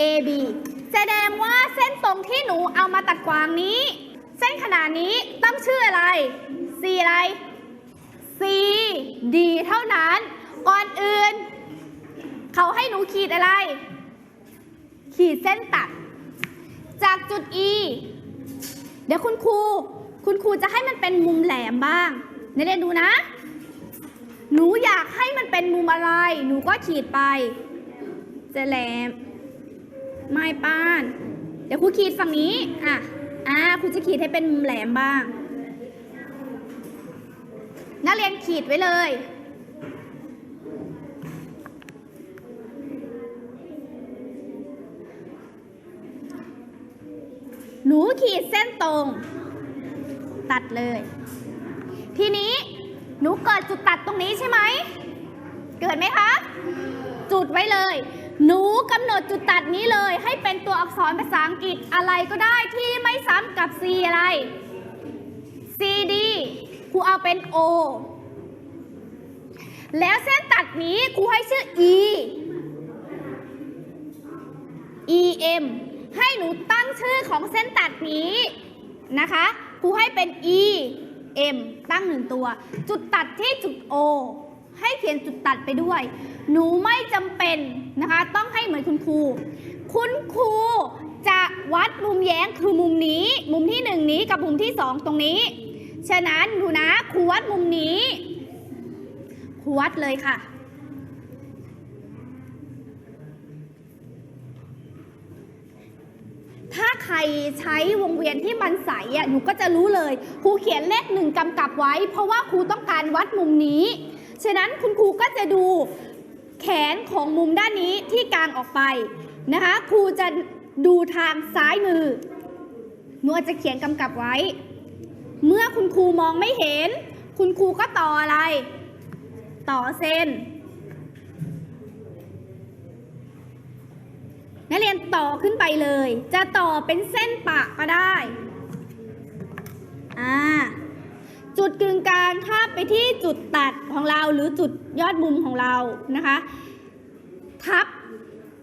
AB แสดงว่าเส้นตรงที่หนูเอามาตัดกวางนี้ เส้นขนานนี้ต้องชื่ออะไร C อะไร C D เท่านั้น ก่อนอื่น เขาให้หนูขีดอะไร ขีดเส้นตัด จากจุด E เดี๋ยวคุณครู คุณครูจะให้มันเป็นมุมแหลมบ้างนักเรียนดูนะ หนูอยากให้มันเป็นมุมอะไร หนูก็ขีดไป จะแหลม ไม่ป้าน เดี๋ยวครูขีดฝั่งนี้ อะ อ่าครูจะขีดให้เป็นมุมแหลมบ้าง นักเรียนขีดไว้เลย หนูขีดเส้นตรง ตัดเลย ทีนี้หนูเกิดจุดตัดตรงนี้ใช่ไหม เกิดไหมคะ จุดไว้เลย หนูกำหนดจุดตัดนี้เลย ให้เป็นตัวอักษรภาษาอังกฤษอะไรก็ได้ที่ไม่ซ้ำกับ C อะไร CD ครูเอาเป็น O แล้วเส้นตัดนี้ครูให้ชื่อ E EM ให้หนูตั้งชื่อของเส้นตัดนี้นะคะครูให้เป็น E M ตั้งหนึ่งตัว จุดตัดที่จุด O ให้เขียนจุดตัดไปด้วย หนูไม่จำเป็นนะคะ ต้องให้เหมือนคุณครู คุณครูจะวัดมุมแย้งคือมุมนี้ มุมที่หนึ่งนี้กับมุมที่สองตรงนี้ ฉะนั้นดูนะครูวัดมุมนี้ครูวัดเลยค่ะถ้าใครใช้วงเวียนที่มันใสอะหนูก็จะรู้เลยครูเขียนเลขหนึ่งกำกับไว้ เพราะว่าครูต้องการวัดมุมนี้ ฉะนั้นคุณครูก็จะดูแขนของมุมด้านนี้ที่กางออกไปนะคะครูจะดูทางซ้ายมือหนูอาจจะเขียนกำกับไว้ เมื่อคุณครูมองไม่เห็น คุณครูก็ต่ออะไร ต่อเส้นนักเรียนต่อขึ้นไปเลย จะต่อเป็นเส้นปะก็ได้ อ่า จุดกึ่งกลางถ้าไปที่จุดตัดของเราหรือจุดยอดมุมของเรานะคะ ทับ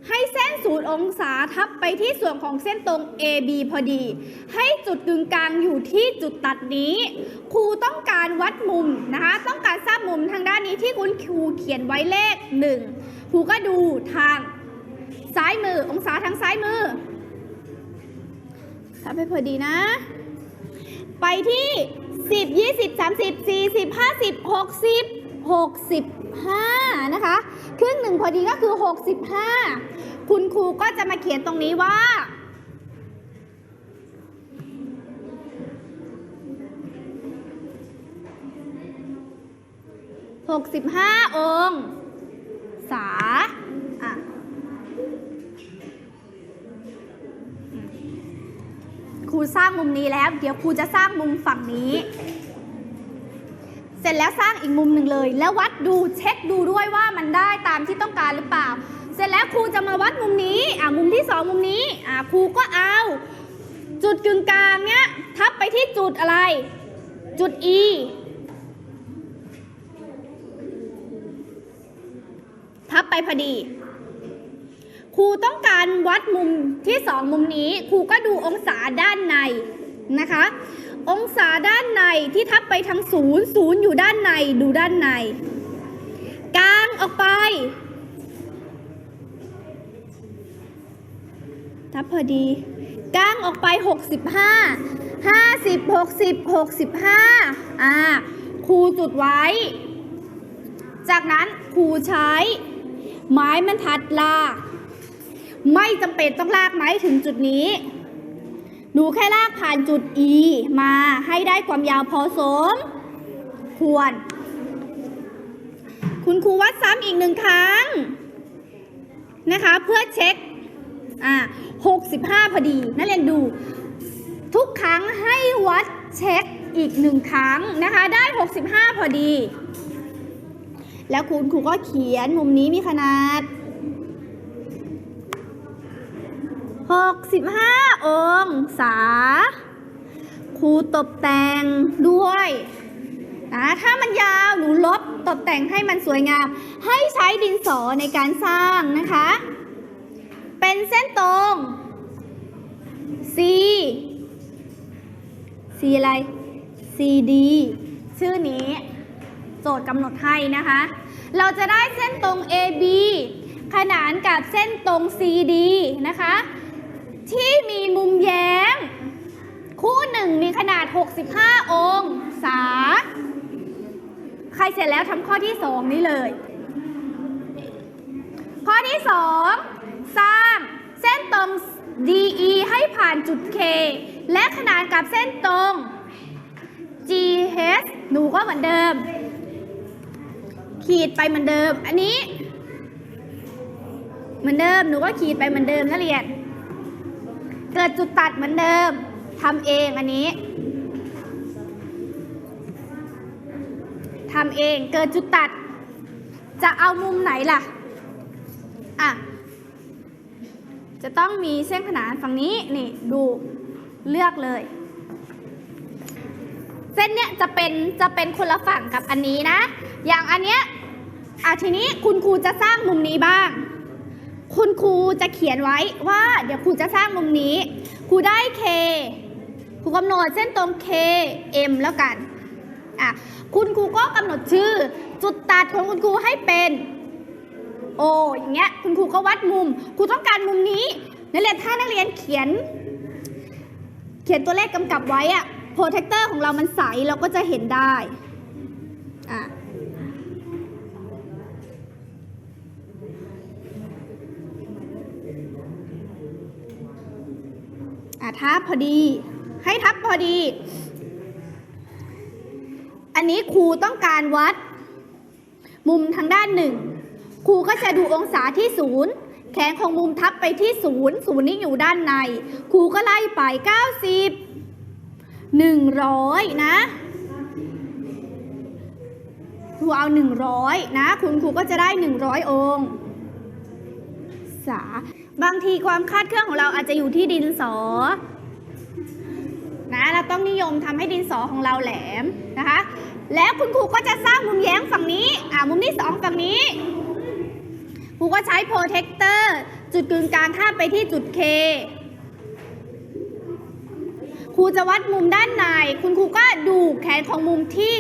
ให้เส้นศูนย์องศาทับไปที่ส่วนของเส้นตรง AB พอดี ให้จุดกึ่งกลางอยู่ที่จุดตัดนี้ ครูต้องการวัดมุมนะคะ ต้องการทราบมุมทางด้านนี้ที่คุณครูเขียนไว้เลขหนึ่งครูก็ดูทางซ้ายมือองศาทางซ้ายมือทับไปพอดีนะ ไปที่ 10 20 30 40 50 60 65นะคะ ครึ่งหนึ่งพอดีก็คือ65คุณครูก็จะมาเขียนตรงนี้ว่า65องศาอะค รูสร้างมุมนี้แล้ว เดี๋ยวครูจะสร้างมุมฝั่งนี้ เสร็จแล้วสร้างอีกมุมหนึ่งเลย แล้ววัดดูเช็คดูด้วยว่ามันได้ตามที่ต้องการหรือเปล่า เสร็จแล้วครูจะมาวัดมุมนี้อ่ามุมที่สองมุมนี้อ่าครูก็เอา จุดกึ่งกลางเนี้ยทับไปที่จุดอะไร จุด E ทับไปพอดี ครูต้องการวัดมุมที่สองมุมนี้ ครูก็ดูองศาด้านในนะคะ องศาด้านในที่ทับไปทางศูนย์ศูนย์อยู่ด้านในดูด้านใน กลางออกไป ทับพอดีกลางออกไป 65 50 60 65อ่าครูจุดไว้ จากนั้นครูใช้ไม้บรรทัดลาก ไม่จำเป็นต้องลากไม้ถึงจุดนี้ หนูแค่ลากผ่านจุด E มาให้ได้ความยาวพอสม ควร คุณครูวัดซ้ำอีกหนึ่งครั้ง นะคะ เพื่อเช็ค อ่า65พอดี นักเรียนดู ทุกครั้งให้วัดเช็คอีกหนึ่งครั้งนะคะ ได้ 65 พอดี แล้วคุณครูก็เขียนมุมนี้มีขนาด 65 องศา ครูตกแต่งด้วยนะถ้ามันยาวหนูลบตกแต่งให้มันสวยงาม ให้ใช้ดินสอในการสร้างนะคะ เป็นเส้นตรง C C อะไร CD ชื่อนี้โจทย์กำหนดให้นะคะ เราจะได้เส้นตรง AB ขนานกับเส้นตรง CD นะคะ ที่มีมุมแย้งคู่หนึ่งมีขนาด 65 องศา ใครเสร็จแล้วทำข้อที่2นี้เลย ข้อที่2สร้างเส้นตรง DE ให้ผ่านจุด K และขนานกับเส้นตรง GH หนูก็เหมือนเดิม ขีดไปเหมือนเดิม อันนี้ เหมือนเดิม หนูก็ขีดไปเหมือนเดิมนักเรียน เกิดจุดตัดเหมือนเดิมทำเองอันนี้ทำเองเกิดจุดตัด จะเอามุมไหนล่ะอะจะต้องมีเส้นขนานฝั่งนี้นี่ดูเลือกเลย เส้นเนี้ยจะเป็นจะเป็นคนละฝั่งกับอันนี้นะ อย่างอันเนี้ยอะทีนี้คุณครูจะสร้างมุมนี้บ้าง คุณครูจะเขียนไว้ว่า เดี๋ยวครูจะสร้างมุมนี้ครูได้ K ครูกำหนดเส้นตรง K M แล้วกันอะคุณครูก็กำหนดชื่อ จุดตัดของคุณครูให้เป็น O อย่างเงี้ยคุณครูก็วัดมุมครูต้องการมุมนี้นักเรียนถ้านักเรียนเขียน เขียนตัวเลขกำกับไว้อะโปรเทคเตอร์ของเรามันใสเราก็จะเห็นได้ อะทับพอดี ให้ทับพอดี อันนี้ครูต้องการวัด มุมทางด้านหนึ่งครูก็จะดูองศาที่ศูนย์แขนของมุมทับไปที่ศูนย์ศูนย์นี้อยู่ด้านใน ครูก็ไล่ไป 90 100 นะ ครูเอา 100 นะ คุณครูก็จะได้ 100 องศา บางทีความคาดเคลื่อนของเราอาจจะอยู่ที่ดินสอ นะ เราต้องนิยมทำให้ดินสอของเราแหลมนะคะ แล้วคุณครูก็จะสร้างมุมแย้งฝั่งนี้ อ่ามุมที่สองฝั่งนี้ ครูก็ใช้โปรเทคเตอร์จุดกึ่งกลางข้าไปที่จุด K ครูจะวัดมุมด้านใน คุณครูก็ดูแขนของมุมที่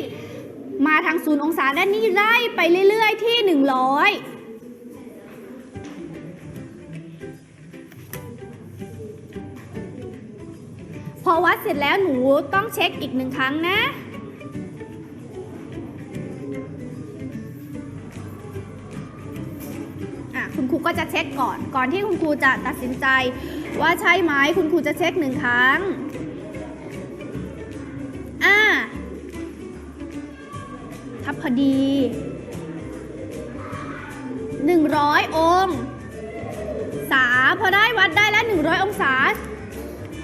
มาทางศูนย์องศาด้านนี้ไล่ไปเรื่อย ๆ ที่ 100 พอวัดเสร็จแล้วหนูต้องเช็คอีกหนึ่งครั้งนะอะคุณครูก็จะเช็คก่อน ก่อนที่คุณครูจะตัดสินใจ ว่าใช่ไหมคุณครูจะเช็คหนึ่งครั้ง อ่าทับพอดี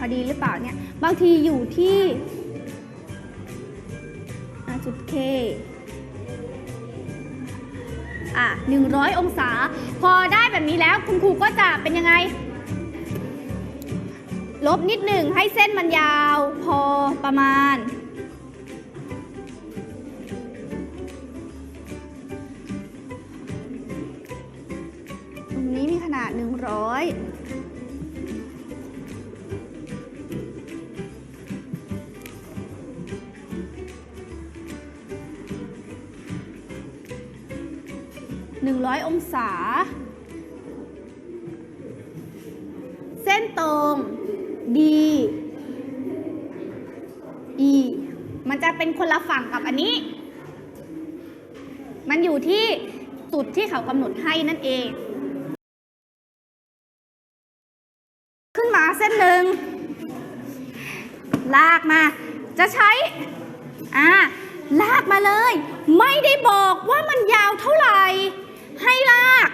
อดีหรือเปล่าเนี่ย บางทีอยู่ที่จุด K อะ100 องศา พอได้แบบนี้แล้วคุณครูก็จะเป็นยังไง ลบนิดหนึ่งให้เส้นมันยาว พอประมาณ ตรงนี้มีขนาด 100 100 องศา เส้นตรง D E มันจะเป็นคนละฝั่งกับอันนี้ มันอยู่ที่จุดที่เขากำหนดให้นั่นเอง ขึ้นมาเส้นหนึ่ง ลากมา จะใช้ อ่า ลากมาเลย ไม่ได้บอกว่ามันยาวเท่าไหร่ ให้ลาก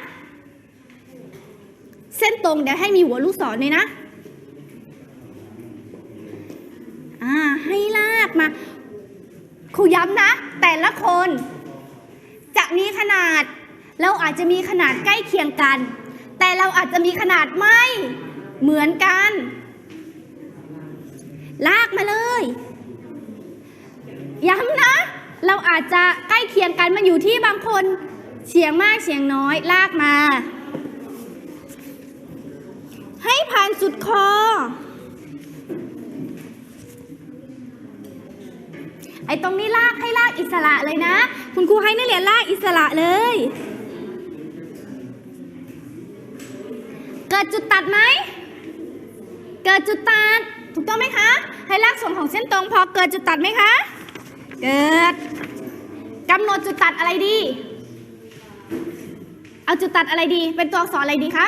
เส้นตรงเดี๋ยวให้มีหัวลูกศ รเลยนะ อ่า ให้ลากมา ครูย้ำนะ แต่ละคน จะมีขนาด เราอาจจะมีขนาดใกล้เคียงกัน แต่เราอาจจะมีขนาดไม่เหมือนกัน ลากมาเลย ย้ำนะ เราอาจจะใกล้เคียงกันมันอยู่ที่บางคนเฉียงมากเฉียงน้อยลากมา ผ่านสุดคอ ไอ้ตรงนี้ลากให้ลากอิสระเลยนะ คุณครูให้นักเรียนลากอิสระเลย เกิดจุดตัดไหม เกิดจุดตัด ถูกต้องไหมคะ ให้ลากส่วนของเส้นตรงพอเกิดจุดตัดไหมคะ เกิดกำหนดจุดตัดอะไรดี เอาจุดตัดอะไรดี เป็นตัวอักษรอะไรดีคะ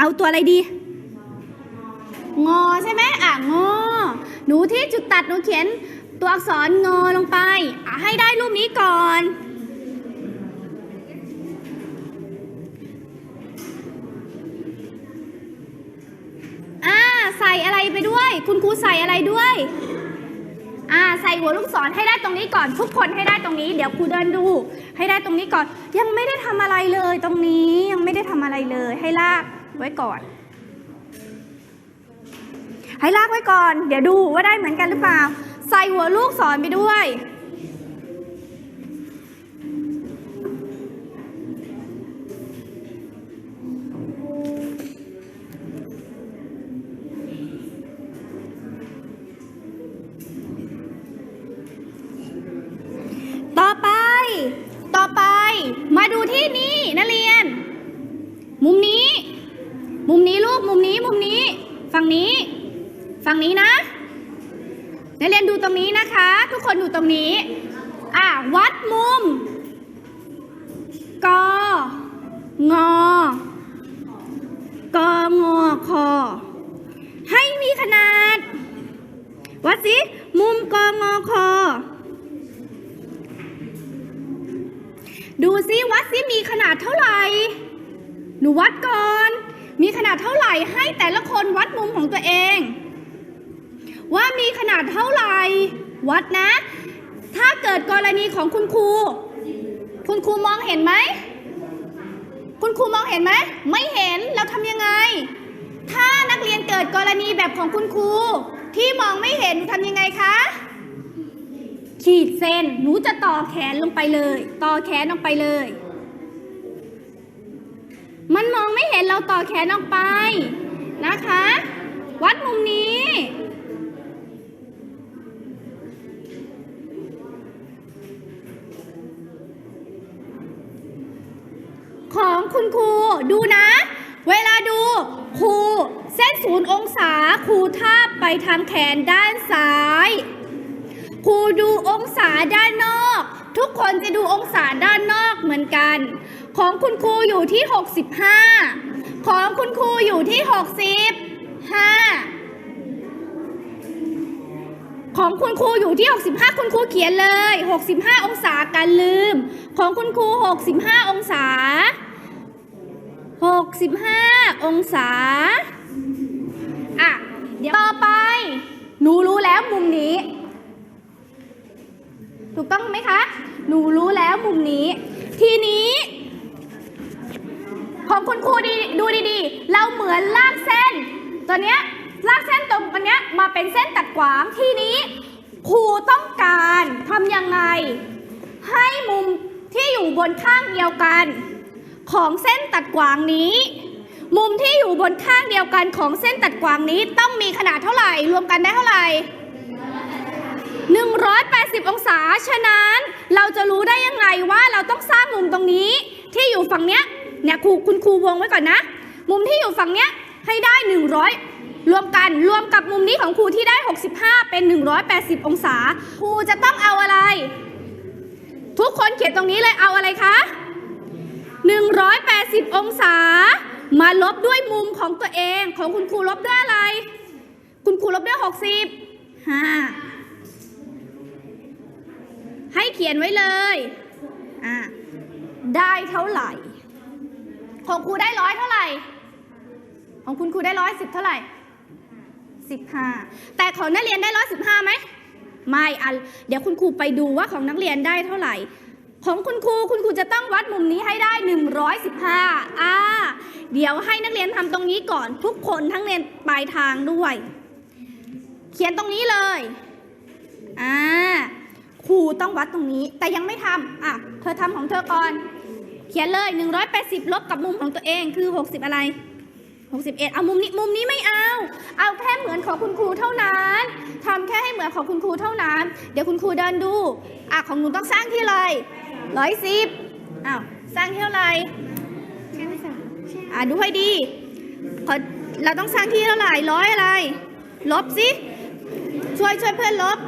เอาตัวอะไรดี งอใช่ไหมอะงอ หนูที่จุดตัดหนูเขียนตัวอักษรงอลงไปอะให้ได้รูปนี้ก่อน อ่าใส่อะไรไปด้วย คุณครูใส่อะไรด้วยอ่าใส่หัวลูกศรให้ได้ตรงนี้ก่อน ทุกคนให้ได้ตรงนี้ เดี๋ยวครูเดินดู ให้ได้ตรงนี้ก่อน ยังไม่ได้ทำอะไรเลย ตรงนี้ยังไม่ได้ทำอะไรเลย ให้ลาก ไว้ก่อน ให้ลากไว้ก่อน เดี๋ยวดูว่าได้เหมือนกันหรือเปล่า ใส่หัวลูกศรไปด้วยต่อไป ต่อไป มาดูที่นี่นักเรียน มุมนี้ลูก มุมนี้ มุมนี้ ฝั่งนี้ ฝั่งนี้นะนักเรียนดูตรงนี้นะคะ ทุกคนดูตรงนี้ อะ วัดมุม ก ง กงอคอให้มีขนาด วัดสิ มุมกงอคอดูซิวัดซิมีขนาดเท่าไหร่ หนูวัดก่อน มีขนาดเท่าไหร่ให้แต่ละคนวัดมุมของตัวเอง ว่ามีขนาดเท่าไหร่วัดนะ ถ้าเกิดกรณีของคุณครู คุณครูมองเห็นไหม คุณครูมองเห็นไหม ไม่เห็นเราทำยังไง ถ้านักเรียนเกิดกรณีแบบของคุณครู ที่มองไม่เห็นทำยังไงคะขีดเส้น หนูจะต่อแขนลงไปเลย ต่อแขนออกไปเลย มันมองไม่เห็นเราต่อแขนออกไปนะคะ วัดมุมนี้ ของคุณครูดูนะ เวลาดูครูเส้นศูนย์องศาครูทาบไปทางแขนด้านซ้ายครูดูองศาด้านนอก ทุกคนจะดูองศาด้านนอกเหมือนกัน ของคุณครูอยู่ที่ 65 ของคุณครูอยู่ที่ 65 ของคุณครูอยู่ที่ 65 คุณครูเขียนเลย 65 องศากันลืม ของคุณครู 65 องศา 65 องศา อะ เดี๋ยวต่อไป หนูรู้แล้วมุมนี้ ถูกต้องไหมคะ หนูรู้แล้วมุมนี้ ทีนี้ ของคุณครูดีดูดีๆ เราเหมือนลากเส้น ตัวเนี้ยลากเส้นตรงอันเนี้ยมาเป็นเส้นตัดขวางทีนี้ครูต้องการทำยังไง ให้มุมที่อยู่บนข้างเดียวกัน ของเส้นตัดขวางนี้ มุมที่อยู่บนข้างเดียวกันของเส้นตัดขวางนี้ต้องมีขนาดเท่าไหร่ รวมกันได้เท่าไหร่ 180 องศา ฉะนั้นเราจะรู้ได้ยังไงว่าเราต้องสร้างมุมตรงนี้ที่อยู่ฝั่งเนี้ย เนี่ยครูคุณครูวงไว้ก่อนนะ มุมที่อยู่ฝั่งเนี้ยให้ได้ 100 รวมกันรวมกับมุมนี้ของครูที่ได้ 65 เป็น 180 องศา ครูจะต้องเอาอะไร ทุกคนเขียนตรงนี้เลยเอาอะไรคะ180 องศา มาลบด้วยมุมของตัวเองของคุณครูลบด้วยอะไร คุณครูลบด้วย 60 5 ให้เขียนไว้เลย อ่า ได้เท่าไหร่ ของครูได้ร้อยเท่าไหร่ ของคุณครูได้ร้อยสิบเท่าไหร่สิบห้าแต่ของนักเรียนได้ร้อยสิบห้าไหมไม่อันเดี๋ยวคุณครูไปดูว่าของนักเรียนได้เท่าไหร่ ของคุณครูคุณครูจะต้องวัดมุมนี้ให้ได้ 115อ่าเดี๋ยวให้นักเรียนทำตรงนี้ก่อน ทุกคนทั้งเรียนปลายทางด้วย เขียนตรงนี้เลยอ่าครูต้องวัดตรงนี้ แต่ยังไม่ทำอะเธอทำของเธอก่อน เขียนเลย 180 ลบกับมุมของตัวเองคือ 60 อะไร 61 เอามุมนี้มุมนี้ไม่เอา เอาแค่เหมือนของคุณครูเท่านั้นทำแค่ให้เหมือนของคุณครูเท่านั้น เดี๋ยวคุณครูเดินดูอะของหนูต้องสร้างที่เลยร้อยสิบอ้าวสร้างเท่าไหร่อะดูให้ดีขอเราต้องสร้างที่เท่าไหร่ร้อยอะไร ลบสิช่วยช่วยเพื่อนลบ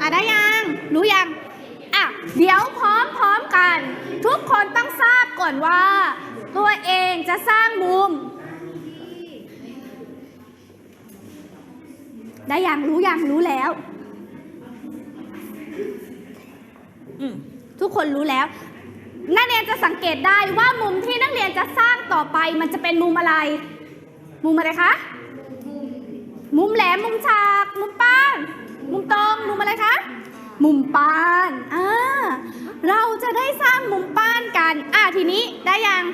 อะได้ยัง รู้ยัง เดี๋ยวพร้อมพร้อมกัน ทุกคนต้องทราบก่อนว่า ตัวเองจะสร้างมุม ได้ยังรู้ยังรู้แล้วทุกคนรู้แล้ว นักเรียนจะสังเกตได้ว่ามุมที่นักเรียนจะสร้างต่อไปมันจะเป็นมุมอะไร มุมอะไรคะ มุมแหลม มุมฉาก มุมป้าน มุมตรง มุมอะไรคะ มุมปานอ่าเราจะได้สร้างมุมปานกัน อะทีนี้ได้ยัง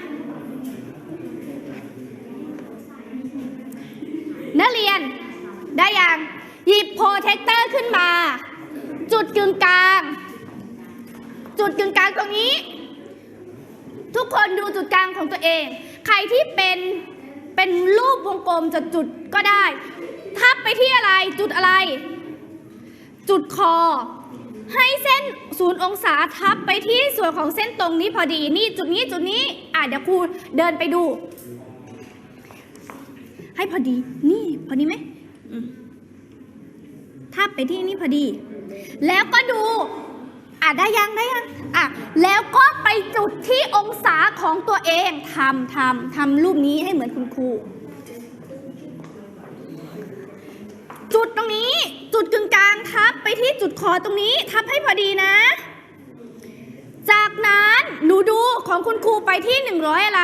นักเรียน ได้ยัง หยิบโปรเทคเตอร์ขึ้นมา จุดกึ่งกลาง จุดกึ่งกลางตรงนี้ ทุกคนดูจุดกลางของตัวเอง ใครที่เป็นเป็นรูปวงกลมจะจุดก็ได้ ทับไปที่อะไรจุดอะไร จุดคอ ให้เส้นศูนย์องศาทับไปที่ส่วนของเส้นตรงนี้พอดี นี่จุดนี้จุดนี้ อะเดี๋ยวครูเดินไปดู ให้พอดี นี่พอดีไหมทับไปที่นี่พอดี แล้วก็ดู อะได้ยังได้ยัง อะแล้วก็ไปจุดที่องศาของตัวเองทำทำทำรูปนี้ให้เหมือนคุณครูจุดตรงนี้จุดกึ่งกลางทับ ไปที่จุดคอตรงนี้ทับให้พอดีนะ จากนั้นหนูดูของคุณครูไปที่ 100 อะไร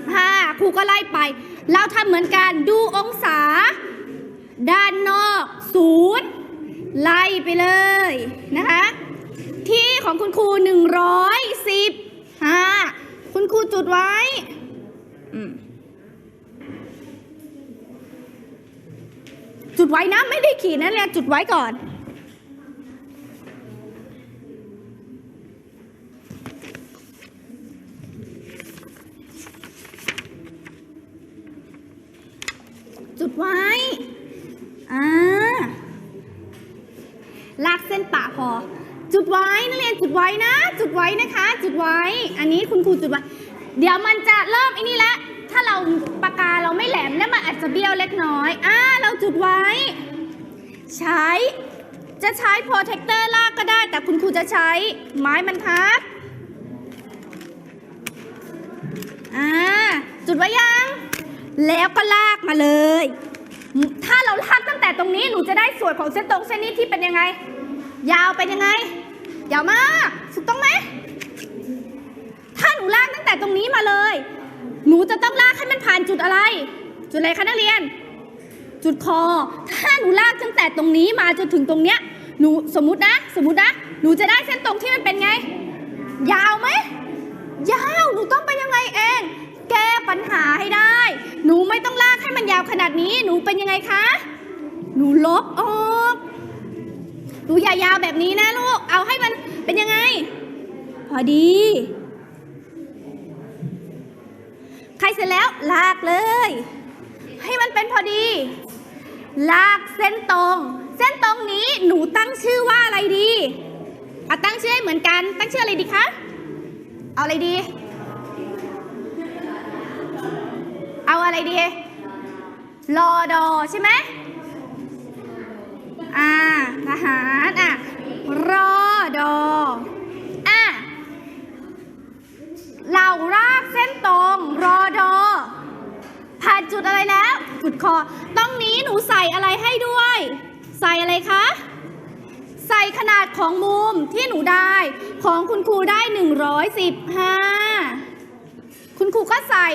15 ครูก็ไล่ไป เราทำเหมือนกันดูองศา ด้านนอกศูนย์ไล่ไปเลยนะคะ ที่ของคุณครู 115คุณครูจุดไว้ อืม จุดไว้นะ ไม่ได้ขีดนะเรียนจุดไว้ก่อนจุดไว้ อ่า ลากเส้นป่าพอ จุดไว้นักเรียนจุดไว้นะ จุดไว้นะคะ จุดไว้ อันนี้คุณครูจุดไว้ เดี๋ยวมันจะเริ่มไอ้นี่ละ ถ้าเราปากกาเราไม่แหลมเนี่ยมันอาจจะเบี้ยวเล็กน้อย อ่า จุดไว้ ใช้ จะใช้โปรเทคเตอร์ลากก็ได้ แต่คุณครูจะใช้ไม้บรรทัดอ่าจุดไว้ยัง แล้วก็ลากมาเลย ถ้าเราลากตั้งแต่ตรงนี้หนูจะได้ส่วนของเส้นตรงเส้นนี้ที่เป็นยังไง ยาวเป็นยังไง ยาวมากถูกต้องไหมถ้าหนูลากตั้งแต่ตรงนี้มาเลย หนูจะต้องลากให้มันผ่านจุดอะไร จุดอะไรคะนักเรียน จุดคอ ถ้าหนูลากตั้งแต่ตรงนี้มาจนถึงตรงเนี้ย หนูสมมตินะ สมมตินะ หนูจะได้เส้นตรงที่มันเป็นไง ยาวไหม ยาว หนูต้องเป็นยังไงเอง แก้ปัญหาให้ได้ หนูไม่ต้องลากให้มันยาวขนาดนี้ หนูเป็นยังไงคะ หนูลบออก หนูอย่ายาวแบบนี้นะลูก เอาให้มันเป็นยังไง พอดีใครเสร็จแล้วลากเลย ให้มันเป็นพอดี ลากเส้นตรง เส้นตรงนี้หนูตั้งชื่อว่าอะไรดีอะตั้งชื่อให้เหมือนกัน ตั้งชื่ออะไรดีคะ เอาอะไรดี เอาอะไรดีรอดอใช่ไหมอ่าทหารอะรอดออะเรารากเส้นตรงรอดอ ผ่านจุดอะไรแล้ว จุดคอตรงนี้หนูใส่อะไรให้ด้วย ใส่อะไรคะ ใส่ขนาดของมุมที่หนูได้ ของคุณครูได้ 115 คุณครูก็ใส่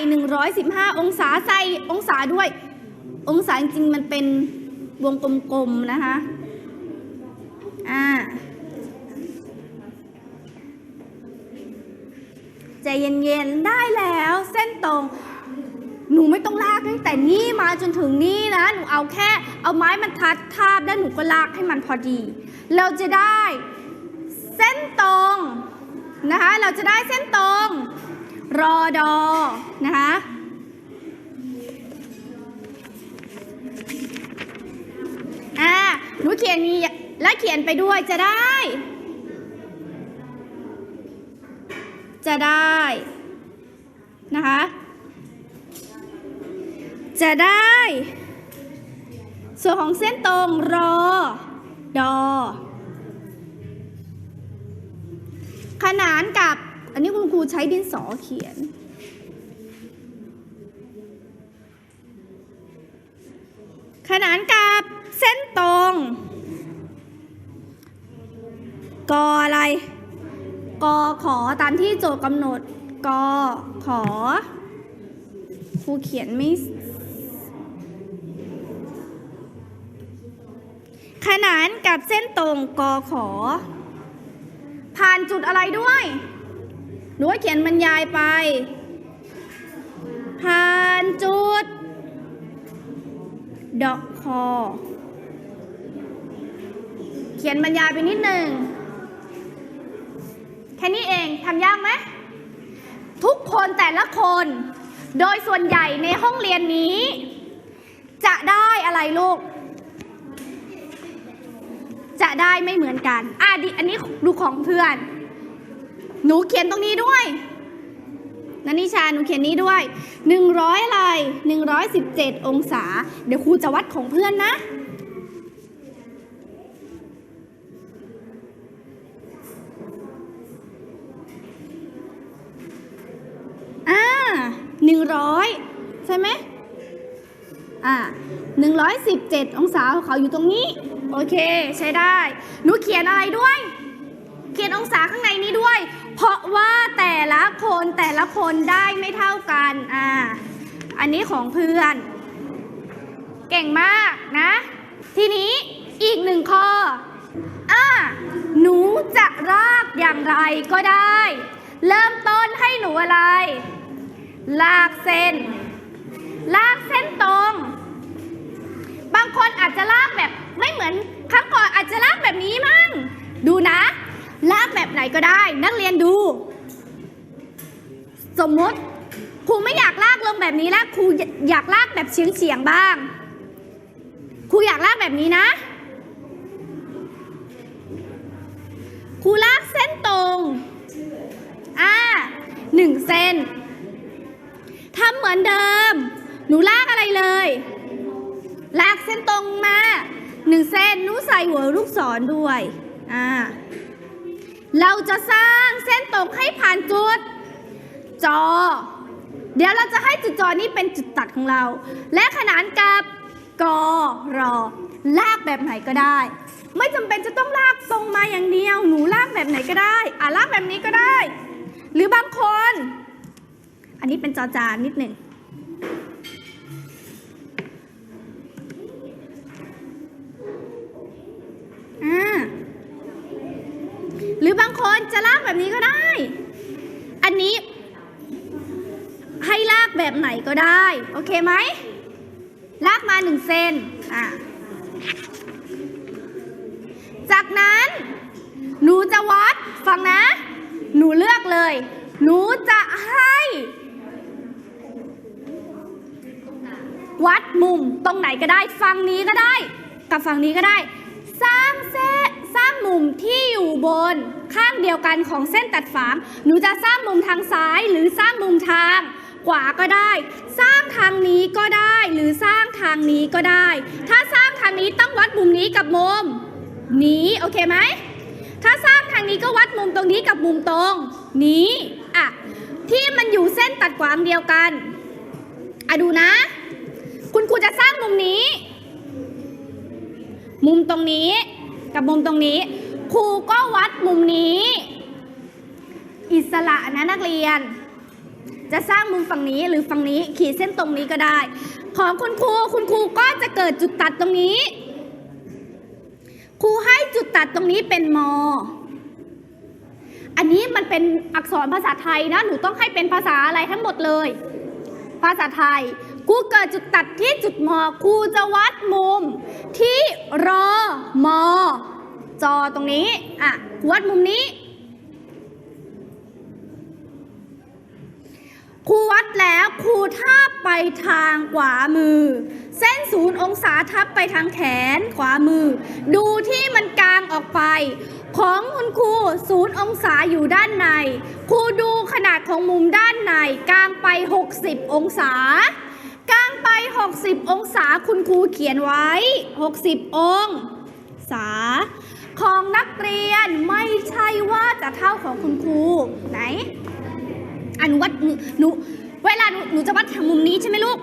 115 องศาใส่องศาด้วย องศาจริงๆมันเป็นวงกลมๆนะคะ อ่าใจเย็นๆ ได้แล้วเส้นตรง หนูไม่ต้องลากตั้งแต่นี่มาจนถึงนี่นะ หนูเอาแค่เอาไม้บรรทัดทาบแล้วหนูก็ลากให้มันพอดี เราจะได้เส้นตรงนะคะ เราจะได้เส้นตรงรอดอนะคะอ่าหนูเขียนนี้และเขียนไปด้วยจะได้ จะได้นะคะ จะได้ ส่วนของเส้นตรงรอ ดอ ขนานกับ อันนี้คุณครูใช้ดินสอเขียน ขนานกับเส้นตรง กออะไร กอขอตามที่โจทย์กำหนด กอขอครูเขียนไม่ นานกับเส้นตรงกอขอ ผ่านจุดอะไรด้วย หนูว่าเขียนบรรยายไป ผ่านจุด ดอกคอ เขียนบรรยายไปนิดหนึ่งแค่นี้เองทำยากไหมทุกคนแต่ละคน โดยส่วนใหญ่ในห้องเรียนนี้ จะได้อะไรลูก ได้ไม่เหมือนกัน อะดิอันนี้ดูของเพื่อน หนูเขียนตรงนี้ด้วยนันนิชาหนูเขียนนี้ด้วย 100อะไร117 องศา เดี๋ยวครูจะวัดของเพื่อนนะ อ่าหนึ่งร้อยใช่ไหมอ่าหนึ่งร้อยสิบเจ็ดองศาของเขาอยู่ตรงนี้ โอเค ใช้ได้ หนูเขียนอะไรด้วย เขียนองศาข้างในนี้ด้วย เพราะว่าแต่ละคนแต่ละคนได้ไม่เท่ากันอ่าอันนี้ของเพื่อน เก่งมากนะ ทีนี้อีกหนึ่งข้ออ่าหนูจะรากอย่างไรก็ได้ เริ่มต้นให้หนูอะไร ลากเส้น ลากเส้นตรง บางคนอาจจะลากแบบไม่เหมือนครั้งก่อนอาจจะลากแบบนี้มั่ง ดูนะ ลา ก็ได้ นักเรียนดู สมมติครูไม่อยากลากลงแบบนี้แล้วครูอยากลากแบบเฉียงเฉียงๆบ้างครูอยากลากแบบนี้นะครูลากเส้นตรงอ่าหนึ่งเส้นทำเหมือนเดิม หนูลากอะไรเลย ลากเส้นตรงมาหนึ่งเส้นหนูใส่หัวลูกศรด้วยอ่า เราจะสร้างเส้นตรงให้ผ่านจุด จอ เดี๋ยวเราจะให้จุดจอนี้เป็นจุดตัดของเรา และขนานกับกอรอ ลากแบบไหนก็ได้ ไม่จำเป็นจะต้องลากตรงมาอย่างเดียว หนูลากแบบไหนก็ได้อะลากแบบนี้ก็ได้ หรือบางคน อันนี้เป็นจอจานนิดหนึ่ง อ่า หรือบางคนจะลากแบบนี้ก็ได้ อันนี้ ให้ลากแบบไหน ก็ได้ โอเคไหมลากมาหนึ่งเซนอะจากนั้นหนูจะวัดฟังนะ หนูเลือกเลย หนูจะให้ วัดมุมตรงไหนก็ได้ฝั่งนี้ก็ได้ กับฝั่งนี้ก็ได้ สร้างเส้นสร้างมุมที่อยู่บนข้างเดียวกันของเส้นตัดฝางหนูจะสร้างมุมทางซ้ายหรือสร้างมุมทาง ขวาก็ได้ สร้างทางนี้ก็ได้หรือสร้างทางนี้ก็ได้ ถ้าสร้างทางนี้ต้องวัดมุมนี้กับมุมนี้โอเคไหมถ้าสร้างทางนี้ก็วัดมุมตรงนี้กับมุมตรง นี้อะที่มันอยู่เส้นตัดขวางเดียวกันอะดูนะ คุณครูจะสร้างมุมนี้ มุมตรงนี้กับมุมตรงนี้ ครูก็วัดมุมนี้ อิสระนะนักเรียน จะสร้างมุมฝั่งนี้หรือฝั่งนี้ขีดเส้นตรงนี้ก็ได้ ของคุณครูคุณครูก็จะเกิดจุดตัดตรงนี้ ครูให้จุดตัดตรงนี้เป็นมออันนี้มันเป็นอักษรภาษาไทยนะ หนูต้องให้เป็นภาษาอะไรทั้งหมดเลย ภาษาไทยครูเกิดจุดตัดที่จุดมอครูจะวัดมุมที่รอมอจอตรงนี้อะวัดมุมนี้ ครูวัดแล้วครูทาบไปทางขวามือ เส้นศูนย์องศาทับไปทางแขนขวามือ ดูที่มันกลางออกไป ของคุณครูศูนย์องศาอยู่ด้านในครูดูขนาดของมุมด้านในกลางไป 60 องศากลางไป 60 องศาคุณครูเขียนไว้ 60 องศา ของนักเรียนไม่ใช่ว่าจะเท่าของคุณครูไหน อะหนูวัดหนูหนู เวลาหนูหนูจะวัดทางมุมนี้ใช่ไหมลูก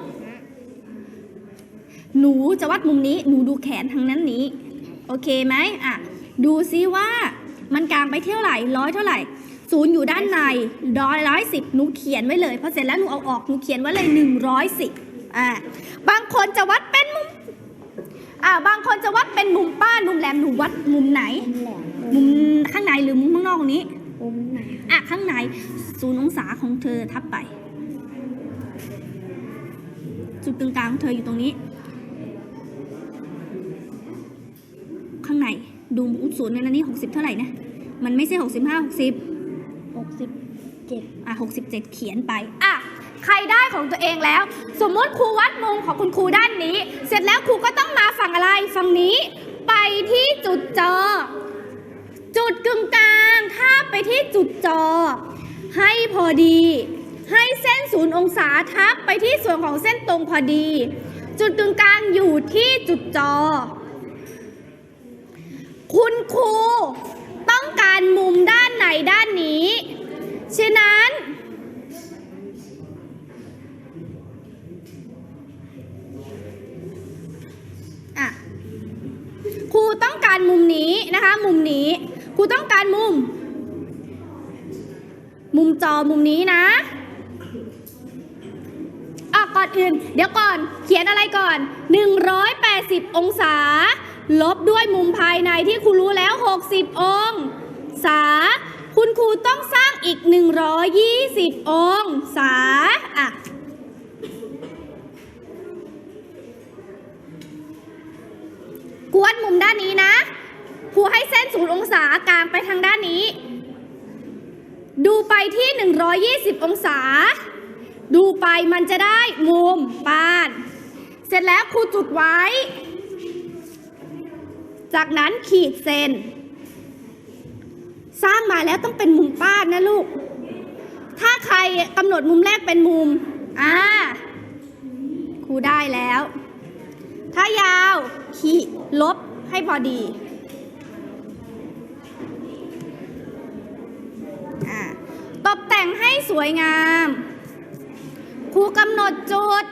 หนูจะวัดมุมนี้ หนูดูแขนทางนั้นนี้ โอเคไหมอะ ดูซิว่ามันกลางไปเท่าไหร่ร้อยเท่าไหร่ศูนย์อยู่ด้านในร้อยร้อยสิบหนูเขียนไว้เลยพอเสร็จแล้วหนูเอาออกหนูเขียนไว้เลยหนึ่งร้อยสิบอ่าบางคนจะวัดเป็นมุมอ่าบางคนจะวัดเป็นมุมป้านมุมแหลมหนูวัดมุมไหน มุมข้างในหรือมุมข้างนอกตรงนี้มุมไหนอะข้างใน ศูนย์องศาของเธอทับไป จุดตรงกลางของเธออยู่ตรงนี้ ข้างในดูศูนย์ในนั้นนี่หกสิบเท่าไหร่นะ มันไม่ใช่หกสิบห้าหกสิบหกสิบเจ็ดอะหกสิบเจ็ดเขียนไป อะใครได้ของตัวเองแล้ว สมมติครูวัดมุมของคุณครูด้านนี้ เสร็จแล้วครูก็ต้องมาฝั่งอะไรฝั่งนี้ ไปที่จุดจอ จุดกึ่งกลางถ้าไปที่จุดจอ ให้พอดี ให้เส้นศูนย์องศาทับไปที่ส่วนของเส้นตรงพอดี จุดกึ่งกลางอยู่ที่จุดจอ คุณครูต้องการมุมด้านไหนด้านนี้ฉะนั้นอะครูต้องการมุมนี้นะคะ มุมนี้ ครูต้องการมุม มุมจอมุมนี้นะอะก่อนอื่น เดี๋ยวก่อนเขียนอะไรก่อน 180 องศา ลบด้วยมุมภายในที่ครูรู้แล้ว 60 องศา คุณครูต้องสร้างอีก 120 องศาอะครูวัดมุมด้านนี้นะครูให้เส้นศูนย์องศากลางไปทางด้านนี้ ดูไปที่ 120 องศา ดูไปมันจะได้มุมปาน เสร็จแล้วครูจุดไว้ จากนั้นขีดเส้น สร้างมาแล้วต้องเป็นมุมป้านนะลูก ถ้าใครกำหนดมุมแรกเป็นมุม อ่า ครูได้แล้ว ถ้ายาวขีดลบให้พอดีอ่าตกแต่งให้ สวยงาม ครูกำหนดจุด